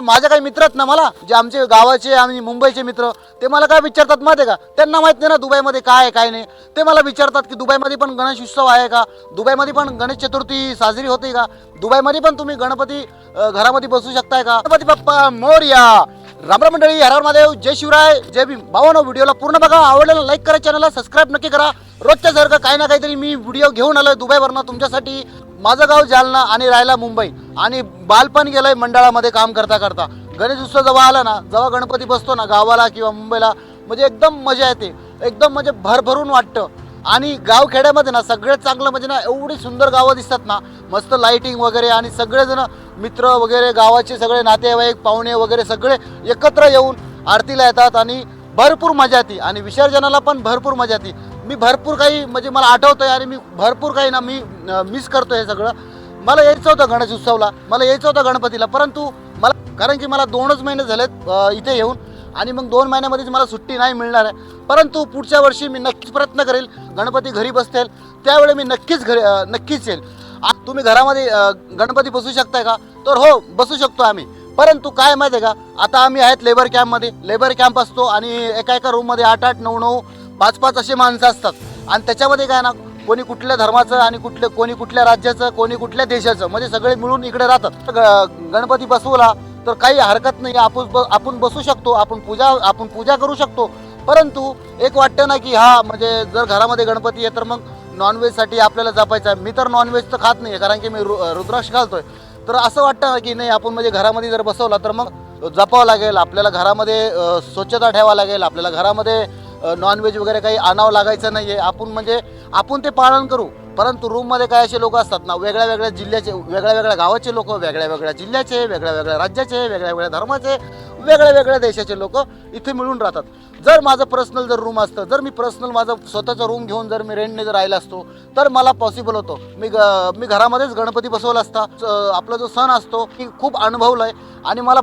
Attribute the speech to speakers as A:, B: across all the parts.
A: माझे काही मित्र आहेत ना मला जे आमचे गावाचे आणि मुंबईचे मित्र ते मला काय विचारतात माहिती आहे का? त्यांना माहीत नाही ना दुबईमध्ये काय आहे काय नाही. ते मला विचारतात की दुबईमध्ये पण गणेश उत्सव आहे का? दुबईमध्ये पण गणेश चतुर्थी साजरी होते का? दुबईमध्ये पण तुम्ही गणपती घरामध्ये बसू शकताय का? गणपती बाप्पा मोर्या! रामराम मंडळी हरार महादेव जय शिवराय जय भीम. भावानो व्हिडिओला पूर्ण बघा. आवडलेला लाईक करा चॅनलला सबस्क्राईब नक्की करा. रोजच्या सारखं काही ना काहीतरी मी व्हिडिओ घेऊन आलो दुबईवरनं तुमच्यासाठी. माझं गाव जालना आणि राहायला मुंबई आणि बालपण गेलंय मंडळामध्ये काम करता करता. गणेश उत्सव जेव्हा आला ना जेव्हा गणपती बसतो ना गावाला किंवा मुंबईला म्हणजे एकदम मजा येते. एकदम म्हणजे भरभरून वाटतं. आणि गावखेड्यामध्ये ना सगळ्यात चांगलं म्हणजे ना एवढी सुंदर गावं दिसतात ना मस्त लाईटिंग वगैरे आणि सगळेजण मित्र वगैरे गावाचे सगळे नातेवाईक पाहुणे वगैरे सगळे एकत्र येऊन आरतीला येतात आणि भरपूर मजा येते. आणि विसर्जनाला पण भरपूर मजा येते. मी भरपूर काही म्हणजे मला आठवतंय आणि मी भरपूर काही ना मी मिस करतो हे सगळं. मला यायचं होतं गणेश उत्सवला मला यायचं होतं गणपतीला परंतु मला कारण की मला दोनच महिने झालेत इथे येऊन. आणि मग दोन महिन्यामध्येच मला सुट्टी नाही मिळणार आहे. परंतु पुढच्या वर्षी मी नक्कीच प्रयत्न करेल गणपती घरी बसतील. त्यावेळी मी नक्कीच घरी नक्कीच येईल. आ- तुम्ही घरामध्ये गणपती बसू शकताय का? तर हो बसू शकतो आम्ही. परंतु काय माहिती आहे का? आता आम्ही आहेत लेबर कॅम्पमध्ये. लेबर कॅम्प असतो आणि एका एका रूममध्ये आठ आठ नऊ नऊ पाच पाच असे माणसं असतात. आणि त्याच्यामध्ये काय ना कोणी कुठल्या धर्माचं आणि कुठल्या कोणी कुठल्या राज्याचं कोणी कुठल्या देशाचं म्हणजे सगळे मिळून इकडे राहतात. ग- गणपती बसवला तर काही हरकत नाही. आपण ब- आपण बसू शकतो आपण पूजा आपण पूजा करू शकतो. परंतु एक वाटतं ना की हा म्हणजे जर घरामध्ये गणपती आहे तर मग नॉनव्हेजसाठी आपल्याला जपायचं आहे. मी तर नॉनव्हेज तर खात नाही कारण की मी रु रुद्राक्ष घालतोय. तर असं वाटतं ना की नाही आपण म्हणजे घरामध्ये जर बसवला तर मग जपावं लागेल. आपल्याला घरामध्ये स्वच्छता ठेवावं लागेल. आपल्याला घरामध्ये नॉनव्हेज वगैरे काही आणावं लागायचं नाही आहे आपण म्हणजे आपण ते पालन करू. परंतु रूममध्ये काय असे लोक असतात ना वेगळ्या वेगळ्या जिल्ह्याचे वेगळ्या वेगळ्या गावाचे लोक वेगळ्या वेगळ्या जिल्ह्याचे वेगळ्या वेगळ्या राज्याचे वेगळ्या वेगळ्या धर्माचे वेगळ्या वेगळ्या देशाचे लोक इथे मिळून राहतात. जर माझं पर्सनल जर रूम असतं जर मी पर्सनल माझं स्वतःचं रूम घेऊन जर मी रेंटने जर राहिला असतो तर मला पॉसिबल होतं. मी ग मी घरामध्येच गणपती बसवला असता. आपला जो सण असतो मी खूप अनुभवला आहे आणि मला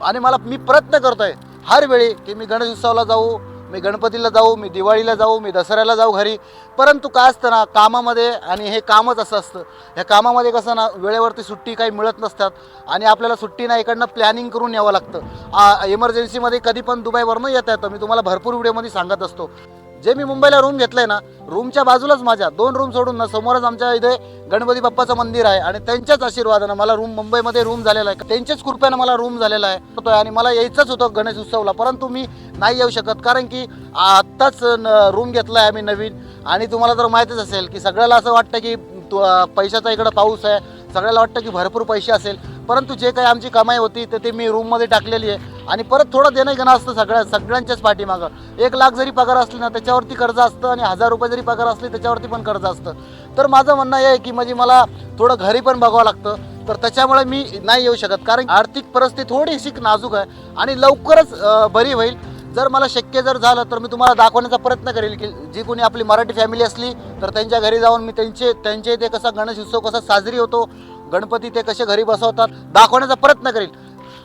A: आणि मला मी प्रयत्न करतोय हर वेळी की मी गणेश उत्सवाला जाऊ मी गणपतीला जाऊ मी दिवाळीला जाऊ मी दसऱ्याला जाऊ घरी. परंतु काय असतं ना कामामध्ये आणि हे कामच असं असतं. ह्या कामामध्ये कसं ना वेळेवरती सुट्टी काही मिळत नसतात आणि आपल्याला सुट्टी ना इकडनं प्लॅनिंग करून यावं लागतं. इमर्जन्सीमध्ये कधी पण दुबईवरनं येता येतं. मी तुम्हाला भरपूर व्हिडिओमध्ये सांगत असतो. जे मी मुंबईला रूम घेतलंय ना रूमच्या बाजूलाच माझ्या दोन रूम सोडून ना समोरच आमच्या इथे गणपती बाप्पाचं मंदिर आहे आणि त्यांच्याच आशीर्वादानं मला रूम मुंबईमध्ये रूम झालेला आहे. त्यांच्याच कृपेनं मला रूम झालेला आहे. आणि मला यायचंच होतं गणेश उत्सवला परंतु मी नाही येऊ शकत कारण की आत्ताच रूम घेतला आहे आम्ही नवीन. आणि तुम्हाला तर माहीतच असेल की सगळ्याला असं वाटतं की पैशाचा इकडं पाऊस आहे सगळ्याला वाटतं की भरपूर पैसे असेल. परंतु जे काही आमची कमाई होती तर ते मी रूममध्ये टाकलेली आहे. आणि परत थोडं देणं घेणं असतं सगळ्या सगळ्यांच्याच पाठीमागं. एक लाख जरी पगार असली ना त्याच्यावरती कर्ज असतं आणि हजार रुपये जरी पगार असली त्याच्यावरती पण कर्ज असतं. तर माझं म्हणणं हे आहे की म्हणजे मला थोडं घरी पण बघावं लागतं. तर त्याच्यामुळे मी नाही येऊ शकत. कारण आर्थिक परिस्थिती थोडीशी नाजूक आहे आणि लवकरच बरी होईल. जर मला शक्य जर झालं तर मी तुम्हाला दाखवण्याचा प्रयत्न करेल की जी कोणी आपली मराठी फॅमिली असली तर त्यांच्या घरी जाऊन मी त्यांचे त्यांच्या इथे कसा गणेश उत्सव कसा साजरी होतो गणपती ते कसे घरी बसवतात दाखवण्याचा प्रयत्न करेल.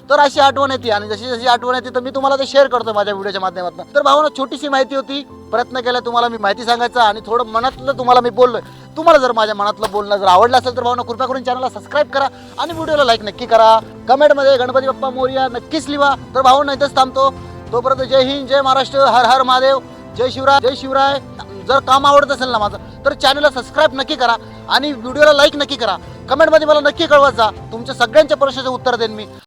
A: तर अशी आठवण येते. आणि जशी जशी आठवण येते तर मी तुम्हाला ते शेअर करतो माझ्या व्हिडिओच्या माध्यमातून. तर भावना छोटीशी माहिती होती. प्रयत्न केला तुम्हाला मी माहिती सांगायचा आणि थोडं मनातलं तुम्हाला मी बोललोय. तुम्हाला जर माझ्या मनातलं बोलणं जर आवडलं असेल तर भावना कृपया करून चॅनलला सबस्क्राईब करा आणि व्हिडिओला लाईक नक्की करा. कमेंटमध्ये गणपती बाप्पा मोर्या नक्कीच लिहा. तर भावना इथंच थांबतो. तोपर्यंत जय हिंद जय महाराष्ट्र हर हर महादेव. जय शिवराय जय शिवराय. जर काम आवडत असेल ना माझं तर चॅनलला सबस्क्राईब नक्की करा आणि व्हिडिओला लाईक नक्की करा. कमेंटमध्ये मला नक्की कळवत जा. तुमच्या सगळ्यांच्या प्रश्नाचं उत्तर देईन मी.